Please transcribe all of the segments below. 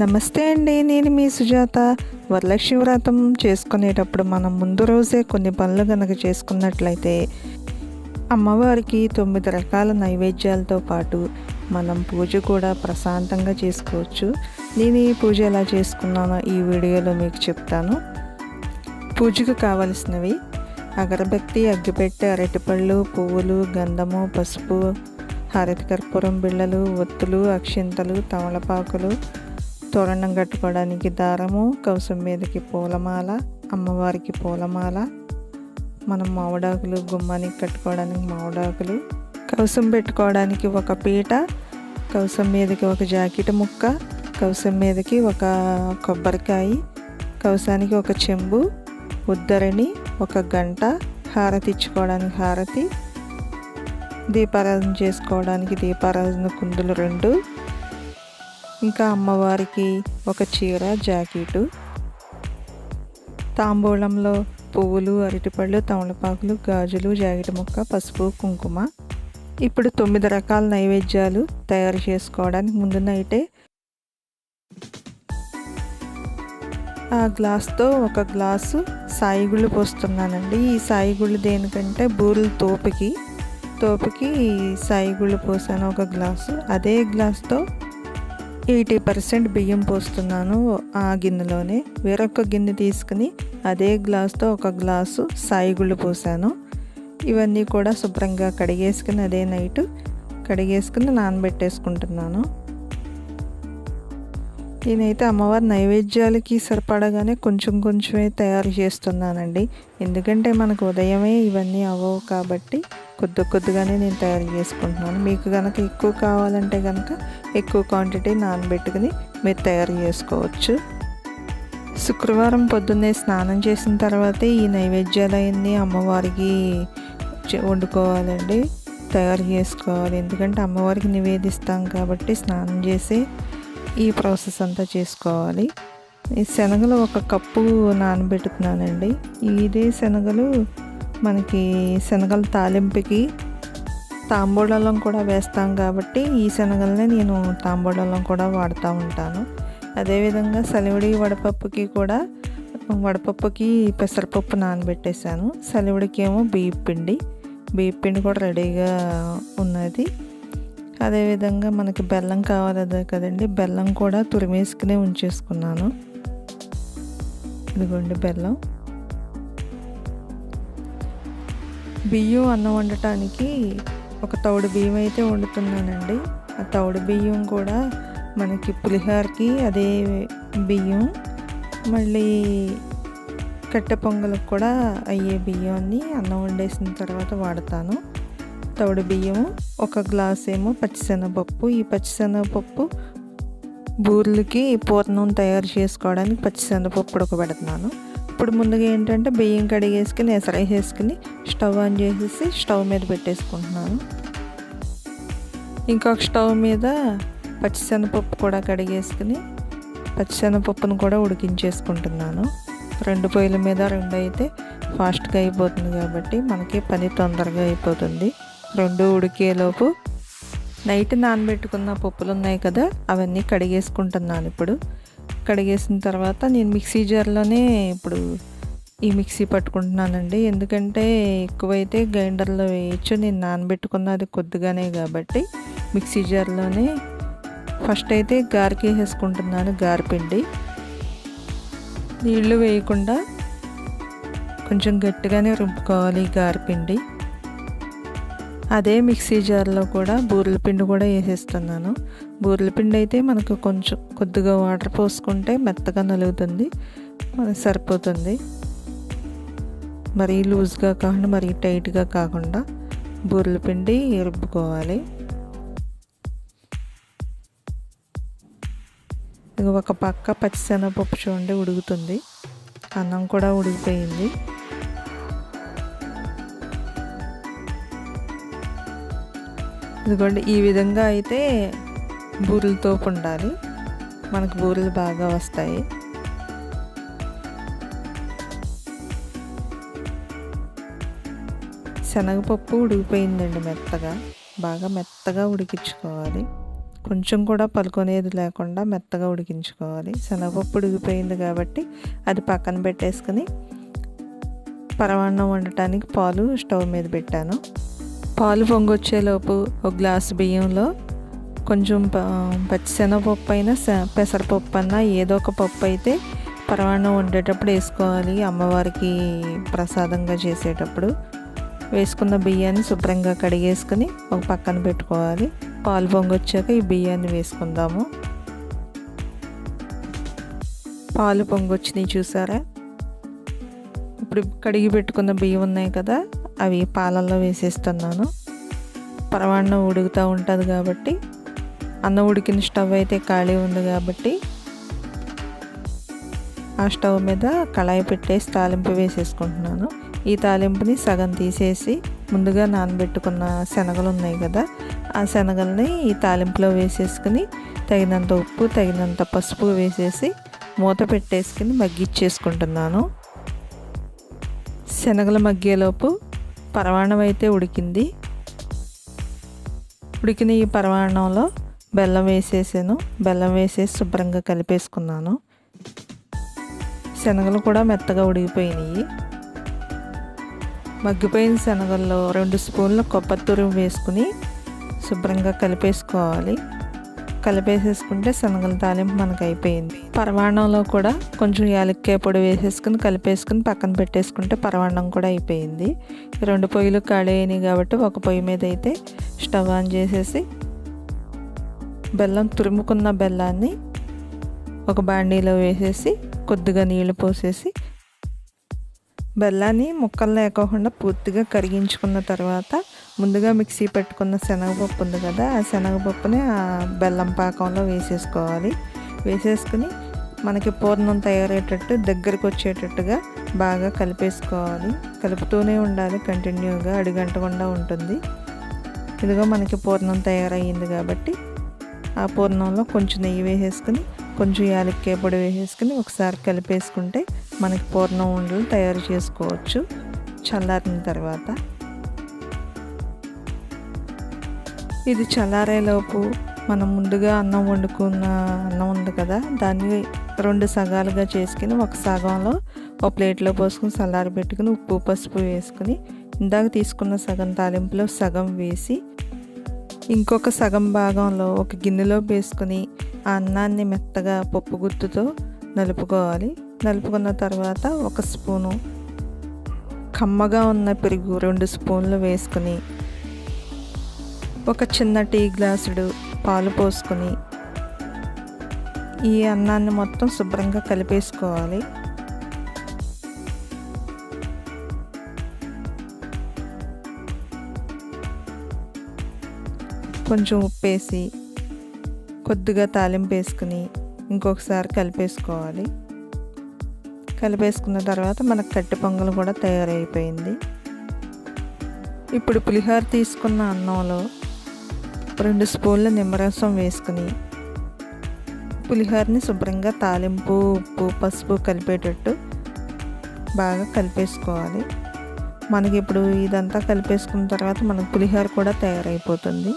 నమస్తే అండి. నేను మీ సుజాత. వరలక్ష్మి వ్రతం చేసుకునేటప్పుడు మనం ముందు రోజే కొన్ని పనులు కనుక చేసుకున్నట్లయితే అమ్మవారికి తొమ్మిది రకాల నైవేద్యాలతో పాటు మనం పూజ కూడా ప్రశాంతంగా చేసుకోవచ్చు. నేను ఈ పూజ ఎలా చేసుకున్నానో ఈ వీడియోలో మీకు చెప్తాను. పూజకు కావలసినవి అగరబత్తి అగ్గిపెట్టె అరటిపళ్ళు పువ్వులు గంధము పసుపు హరిత కర్పూరం బిళ్ళలు ఒత్తులు అక్షింతలు తమలపాకులు తోరణం కట్టుకోవడానికి దారము కవసం మీదకి పూలమాల అమ్మవారికి పూలమాల మనం మామిడాకులు గుమ్మానికి కట్టుకోవడానికి మామిడాకులు కవసం పెట్టుకోవడానికి ఒక పీట కవసం మీదకి ఒక జాకెట్ ముక్క కవసం మీదకి ఒక కొబ్బరికాయ కవసానికి ఒక చెంబు ఉద్దరిని ఒక గంట హారతి ఇచ్చుకోవడానికి హారతి దీపారాధన చేసుకోవడానికి దీపారాధన కుందులు రెండు ఇంకా అమ్మవారికి ఒక చీర జాకెటు తాంబూలంలో పువ్వులు అరటిపళ్ళు తమలపాకులు గాజులు జాకెట్ ముక్క పసుపు కుంకుమ. ఇప్పుడు తొమ్మిది రకాల నైవేద్యాలు తయారు చేసుకోవడానికి ముందు నైటే ఆ గ్లాస్తో ఒక గ్లాసు సాయిగుళ్ళు పోస్తున్నానండి. ఈ సాయిగుళ్ళు దేనికంటే బూరెలు తోపుకి తోపుకి సాయిగుళ్ళు పోసాను ఒక గ్లాసు. అదే గ్లాస్తో ఎయిటీ పర్సెంట్ బియ్యం పోస్తున్నాను ఆ గిన్నెలోనే. వేరొక గిన్నె తీసుకుని అదే గ్లాస్తో ఒక గ్లాసు సాయిగుళ్ళు పోసాను. ఇవన్నీ కూడా శుభ్రంగా కడిగేసుకుని అదే నైట్ కడిగేసుకుని నానబెట్టేసుకుంటున్నాను. నేనైతే అమ్మవారి నైవేద్యాలకి సరిపడగానే కొంచెం కొంచెమే తయారు చేస్తున్నానండి. ఎందుకంటే మనకు ఉదయమే ఇవన్నీ అవ్వవు కాబట్టి కొద్ది కొద్దిగానే నేను తయారు చేసుకుంటున్నాను. మీకు కనుక ఎక్కువ కావాలంటే కనుక ఎక్కువ క్వాంటిటీ నానబెట్టుకుని మీరు తయారు చేసుకోవచ్చు. శుక్రవారం పొద్దున్నే స్నానం చేసిన తర్వాతే ఈ నైవేద్యాలన్నీ అమ్మవారికి వండుకోవాలండి. తయారు చేసుకోవాలి. ఎందుకంటే అమ్మవారికి నివేదిస్తాం కాబట్టి స్నానం చేసి ఈ ప్రాసెస్ అంతా చేసుకోవాలి. ఈ శనగలు ఒక కప్పు నానబెట్టుకున్నానండి. ఇదే శనగలు మనకి శనగల తాలింపుకి తాంబూలం కూడా వేస్తాం కాబట్టి ఈ శనగలనే నేను తాంబూలం కూడా వాడుతూ ఉంటాను. అదేవిధంగా సలివిడి వడపప్పుకి కూడా వడపప్పుకి పెసరపప్పు నానబెట్టేశాను. సలివిడికి ఏమో పిండి బియ్యం పిండి కూడా రెడీగా ఉన్నది. అదేవిధంగా మనకి బెల్లం కావాలి కదండి బెల్లం కూడా తురిమేసుకునే ఉంచేసుకున్నాను. ఇదిగోండి బెల్లం. బియ్యం అన్నం వండటానికి ఒక తౌడు బియ్యం అయితే వండుతున్నానండి. ఆ తౌడు బియ్యం కూడా మనకి పులిహోరకి అదే బియ్యం. మళ్ళీ కట్టె పొంగలకు కూడా అయ్యే బియ్యాన్ని అన్నం వండేసిన తర్వాత వాడతాను. తౌడు బియ్యము ఒక గ్లాస్ ఏమో పచ్చిశనగపప్పు. ఈ పచ్చిశనగపప్పు బూర్లకి పూర్ణం తయారు చేసుకోవడానికి పచ్చిశనగపప్పు ఉడకబెడుతున్నాను ఇప్పుడు ముందుగా ఏంటంటే బియ్యం కడిగేసుకుని ఎసరేసేసుకుని స్టవ్ ఆన్ చేసేసి స్టవ్ మీద పెట్టేసుకుంటున్నాను. ఇంకొక స్టవ్ మీద పచ్చిశనగపప్పు కూడా కడిగేసుకుని పచ్చిశనగపప్పును కూడా ఉడికించేసుకుంటున్నాను. రెండు పొయ్యిల మీద రెండు అయితే ఫాస్ట్గా అయిపోతుంది కాబట్టి మనకి పని తొందరగా అయిపోతుంది. రెండు ఉడికేలోపు నైట్ నానబెట్టుకున్న పప్పులు ఉన్నాయి కదా అవన్నీ కడిగేసుకుంటున్నాను ఇప్పుడు. కడిగేసిన తర్వాత నేను మిక్సీ జార్లోనే ఇప్పుడు ఈ మిక్సీ పట్టుకుంటున్నానండి. ఎందుకంటే ఎక్కువైతే గ్రైండర్లో వేయచ్చు. నేను నానబెట్టుకున్నది కొద్దిగానే కాబట్టి మిక్సీ జార్లోనే ఫస్ట్ అయితే గారికి వేసుకుంటున్నాను గారిపిండి నీళ్ళు వేయకుండా కొంచెం గట్టిగానే రుబ్బుకోవాలి గారిపిండి అదే మిక్సీ జార్లో కూడా బూరెల పిండి కూడా వేసేస్తున్నాను. బూరెల పిండి అయితే మనకు కొంచెం కొద్దిగా వాటర్ పోసుకుంటే మెత్తగా నలుగుతుంది మనకు సరిపోతుంది. మరీ లూజ్గా కాకుండా మరీ టైట్గా కాకుండా బూరెల పిండి రుబ్బుకోవాలి ఒక పక్క పచ్చిశనగపప్పు చూడండి ఉడుకుతుంది. అన్నం కూడా ఉడికిపోయింది. ఇదిగోండి ఈ విధంగా అయితే బూరెలతో ఉండాలి మనకు బూరెలు బాగా వస్తాయి. శనగపప్పు ఉడికిపోయిందండి మెత్తగా. బాగా మెత్తగా ఉడికించుకోవాలి. కొంచెం కూడా పలుకునేది లేకుండా మెత్తగా ఉడికించుకోవాలి. శనగపప్పు ఉడికిపోయింది కాబట్టి అది పక్కన పెట్టేసుకుని పరమాన్నం వండటానికి పాలు స్టవ్ మీద పెట్టాను. పాలు పొంగొచ్చేలోపు ఒక గ్లాసు బియ్యంలో కొంచెం పచ్చిశనగపప్పు అయినా పెసరపప్పు అన్నా ఏదో ఒక పప్పు అయితే పరమాన్నం వండేటప్పుడు వేసుకోవాలి. అమ్మవారికి ప్రసాదంగా చేసేటప్పుడు వేసుకున్న బియ్యాన్ని శుభ్రంగా కడిగేసుకుని ఒక పక్కన పెట్టుకోవాలి. పాలు పొంగొచ్చాక ఈ బియ్యాన్ని వేసుకుందాము. పాలు పొంగొచ్చినాయి చూసారా? ఇప్పుడు కడిగి పెట్టుకున్న బియ్యం ఉన్నాయి కదా అవి పాలల్లో వేసేస్తున్నాను. పరమాన్నం ఉడుకుతూ ఉంటుంది కాబట్టి అన్నం ఉడికిన స్టవ్ అయితే ఖాళీ ఉంది కాబట్టి ఆ స్టవ్ మీద కళాయి పెట్టేసి తాలింపు వేసేసుకుంటున్నాను. ఈ తాలింపుని సగం తీసేసి ముందుగా నానబెట్టుకున్న శనగలు ఉన్నాయి కదా ఆ శనగల్ని ఈ తాలింపులో వేసేసుకుని తగినంత ఉప్పు తగినంత పసుపు వేసేసి మూత పెట్టేసుకుని మగ్గిచ్చేసుకుంటున్నాను. శనగలు మగ్గేలోపు పరవాణం అయితే ఉడికింది. ఉడికిన ఈ పరవాణంలో బెల్లం వేసేసాను. బెల్లం వేసేసి శుభ్రంగా కలిపేసుకున్నాను. శనగలు కూడా మెత్తగా ఉడిగిపోయినాయి మగ్గిపోయిన శనగల్లో రెండు స్పూన్ల కొబ్బరి తురుము వేసుకుని శుభ్రంగా కలిపేసుకోవాలి. కలిపేసేసుకుంటే శనగల తాలింపు మనకు అయిపోయింది. పరమాణంలో కూడా కొంచెం యాలక్కాయ పొడి వేసేసుకుని కలిపేసుకుని పక్కన పెట్టేసుకుంటే పరమాణం కూడా అయిపోయింది. రెండు పొయ్యిలు ఖాళీ అయినాయి కాబట్టి ఒక పొయ్యి మీద అయితే స్టవ్ ఆన్ చేసేసి బెల్లం తురుముకున్న బెల్లాన్ని ఒక బాండీలో వేసేసి కొద్దిగా నీళ్ళు పోసేసి బెల్లాన్ని ముక్కలు లేకోకుండా పూర్తిగా కరిగించుకున్న తర్వాత ముందుగా మిక్సీ పెట్టుకున్న శనగపప్పు ఉంది కదా ఆ శనగపప్పుని ఆ బెల్లం పాకంలో వేసేసుకోవాలి. వేసేసుకుని మనకి పూర్ణం తయారయ్యేటట్టు దగ్గరికి వచ్చేటట్టుగా బాగా కలిపేసుకోవాలి. కలుపుతూనే ఉండాలి కంటిన్యూగా అడిగంటకుండా ఉంటుంది. ఇదిగో మనకి పూర్ణం తయారయ్యింది కాబట్టి ఆ పూర్ణంలో కొంచెం నెయ్యి వేసేసుకుని కొంచెం యాలక్కాయ పొడి వేసేసుకుని ఒకసారి కలిపేసుకుంటే మనకి పూర్ణం ఉండలు తయారు చేసుకోవచ్చు. చల్లారిన తర్వాత ఇది చల్లారేలోపు మనం ముందుగా అన్నం వండుకున్న అన్నం ఉంది కదా దాన్ని రెండు సగాలుగా చేసుకుని ఒక సగంలో ఒక ప్లేట్లో పోసుకుని చల్లారి పెట్టుకుని ఉప్పు పసుపు వేసుకుని ఇందాక తీసుకున్న సగం తాలింపులో సగం వేసి ఇంకొక సగం భాగంలో ఒక గిన్నెలో వేసుకుని ఆ అన్నాన్ని మెత్తగా పప్పు గుత్తుతో నలుపుకోవాలి. నలుపుకున్న తర్వాత ఒక స్పూను కమ్మగా ఉన్న పెరుగు రెండు స్పూన్లు వేసుకుని ఒక చిన్న టీ గ్లాసుడు పాలు పోసుకొని ఈ అన్నాన్ని మొత్తం శుభ్రంగా కలిపేసుకోవాలి. కొంచెం ఉప్పేసి కొద్దిగా తాలింపు వేసుకుని ఇంకొకసారి కలిపేసుకోవాలి. కలిపేసుకున్న తర్వాత మనకు కట్టి పొంగలు కూడా తయారైపోయింది. ఇప్పుడు పులిహోర తీసుకున్న అన్నంలో రెండు స్పూన్ల నిమ్మరసం వేసుకుని పులిహోరని శుభ్రంగా తాలింపు ఉప్పు పసుపు కలిపేటట్టు బాగా కలిపేసుకోవాలి. మనకి ఇప్పుడు ఇదంతా కలిపేసుకున్న తర్వాత మనకు పులిహోర కూడా తయారైపోతుంది.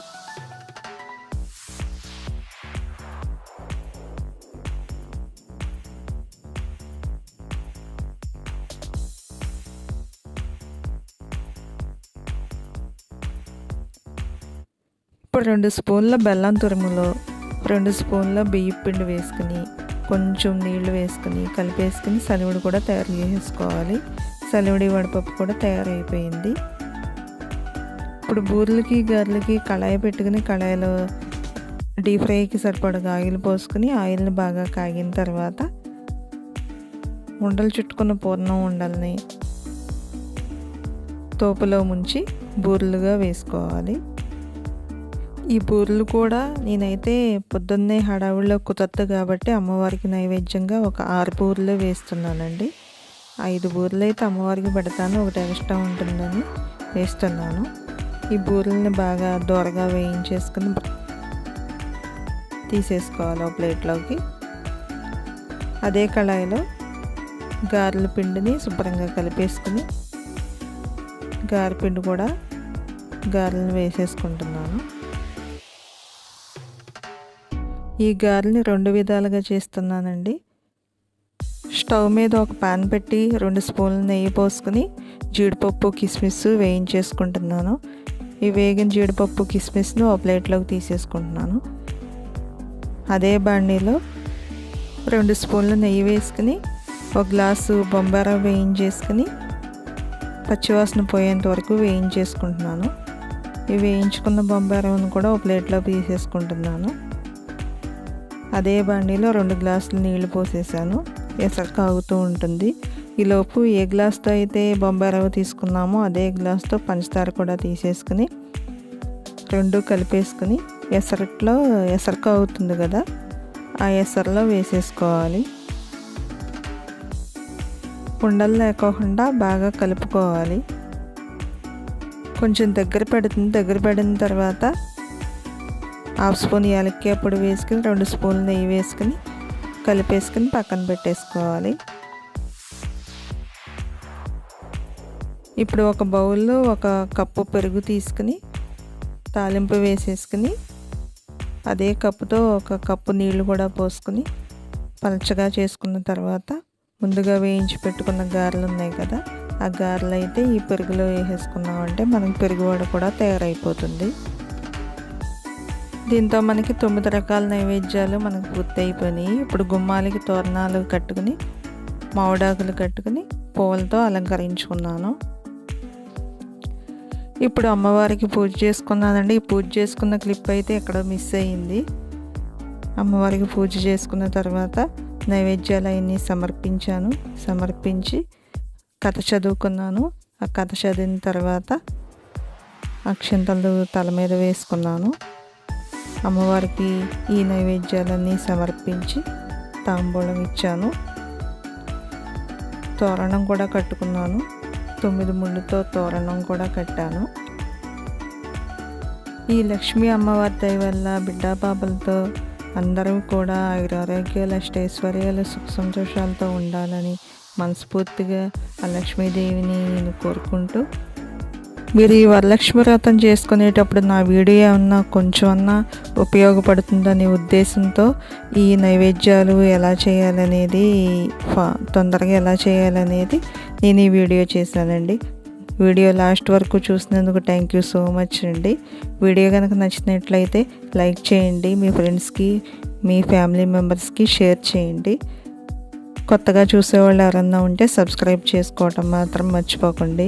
ఇప్పుడు రెండు స్పూన్ల బెల్లం తురుములో రెండు స్పూన్ల బియ్యం పిండి వేసుకుని కొంచెం నీళ్ళు వేసుకుని కలిపేసుకుని సలివిడి కూడా తయారు చేసుకోవాలి. సలివిడి వడపప్పు కూడా తయారైపోయింది. ఇప్పుడు బూరెలకి గర్లకి కళాయి పెట్టుకుని కళాయిలో డీప్ ఫ్రైకి సరిపడగా ఆయిల్ పోసుకుని ఆయిల్ని బాగా కాగిన తర్వాత ఉండలు చుట్టుకున్న పూర్ణం ఉండల్ని తోపులో ముంచి బూరెలుగా వేసుకోవాలి. ఈ బూరెలు కూడా నేనైతే పొద్దున్నే హడావుల్లో కుదరదు కాబట్టి అమ్మవారికి నైవేద్యంగా ఒక ఆరు బూరెలు వేస్తున్నానండి. ఐదు బూరెలు అయితే అమ్మవారికి పెడతాను ఒకటి ఎక్స్ట్రా ఉంటుందని వేస్తున్నాను. ఈ బూరెల్ని బాగా దూరగా వేయించేసుకుని తీసేసుకోవాలి ఒక ప్లేట్లోకి. అదే కళాయిలో గారెల పిండిని శుభ్రంగా కలిపేసుకుని గారెపిండి కూడా గారెలను వేసేసుకుంటున్నాను. ఈ గారెని రెండు విధాలుగా చేస్తున్నానండి. స్టవ్ మీద ఒక పాన్ పెట్టి రెండు స్పూన్లు నెయ్యి పోసుకుని జీడిపప్పు కిస్మిస్ వేయించేసుకుంటున్నాను. ఈ వేగిన జీడిపప్పు కిస్మిస్ను ఒక ప్లేట్లోకి తీసేసుకుంటున్నాను. అదే బాండీలో రెండు స్పూన్లు నెయ్యి వేసుకుని ఒక గ్లాసు బొంబారా వేయించేసుకుని పచ్చివాసన పోయేంత వరకు వేయించేసుకుంటున్నాను. ఈ వేయించుకున్న బొంబారాను కూడా ఒక ప్లేట్లో తీసేసుకుంటున్నాను. అదే బండిలో రెండు గ్లాసులు నీళ్ళు పోసేసాను. ఎసరు కాగుతూ ఉంటుంది. ఈలోపు ఏ గ్లాస్తో అయితే బొంబాయి తీసుకున్నామో అదే గ్లాస్తో పంచదార కూడా తీసేసుకుని రెండు కలిపేసుకుని ఎసరట్లో ఎసరు కాగుతుంది కదా ఆ ఎసరులో వేసేసుకోవాలి. ఉండలు లేకోకుండా బాగా కలుపుకోవాలి. కొంచెం దగ్గర పెడుతుంది. దగ్గర పడిన తర్వాత హాఫ్ స్పూన్ యాలక్కాయ పొడి వేసుకుని రెండు స్పూన్లు నెయ్యి వేసుకుని కలిపేసుకుని పక్కన పెట్టేసుకోవాలి. ఇప్పుడు ఒక బౌల్లో ఒక కప్పు పెరుగు తీసుకుని తాలింపు వేసేసుకుని అదే కప్పుతో ఒక కప్పు నీళ్ళు కూడా పోసుకుని పలచగా చేసుకున్న తర్వాత ముందుగా వేయించి పెట్టుకున్న గారెలు ఉన్నాయి కదా ఆ గారెలు అయితే ఈ పెరుగులో వేసేసుకున్నామంటే మనకి పెరుగు వడ కూడా తయారైపోతుంది. దీంతో మనకి తొమ్మిది రకాల నైవేద్యాలు మనకు పూర్తయిపోయినాయి ఇప్పుడు గుమ్మాలకి తోరణాలు కట్టుకుని మామిడాకులు కట్టుకుని పువ్వులతో అలంకరించుకున్నాను. ఇప్పుడు అమ్మవారికి పూజ చేసుకున్నానండి. ఈ పూజ చేసుకున్న క్లిప్ అయితే ఎక్కడో మిస్ అయ్యింది. అమ్మవారికి పూజ చేసుకున్న తర్వాత నైవేద్యాలు అవన్నీ సమర్పించాను. సమర్పించి కథ చదువుకున్నాను. ఆ కథ చదివిన తర్వాత అక్షంతలు తల మీద వేసుకున్నాను. అమ్మవారికి ఈ నైవేద్యాలన్నీ సమర్పించి తాంబూలం ఇచ్చాను. తోరణం కూడా కట్టుకున్నాను. తొమ్మిది ముళ్ళుతో తోరణం కూడా కట్టాను. ఈ లక్ష్మీ అమ్మవారి దయ వల్ల బిడ్డా బాబలతో అందరూ కూడా ఆయురారోగ్యాలు అష్టైశ్వర్యాలు సుఖ సంతోషాలతో ఉండాలని మనస్ఫూర్తిగా ఆ లక్ష్మీదేవిని నేను కోరుకుంటూ మీరు ఈ వరలక్ష్మి వ్రతం చేసుకునేటప్పుడు నా వీడియో ఏమన్నా కొంచెమన్నా ఉపయోగపడుతుందనే ఉద్దేశంతో ఈ నైవేద్యాలు ఎలా చేయాలనేది తొందరగా ఎలా చేయాలనేది నేను ఈ వీడియో చేశానండి. వీడియో లాస్ట్ వరకు చూసినందుకు థ్యాంక్ యూ సో మచ్ అండి. వీడియో కనుక నచ్చినట్లయితే లైక్ చేయండి మీ ఫ్రెండ్స్కి మీ ఫ్యామిలీ మెంబర్స్కి షేర్ చేయండి. కొత్తగా చూసేవాళ్ళు ఎవరన్నా ఉంటే సబ్స్క్రైబ్ చేసుకోవటం మాత్రం మర్చిపోకండి.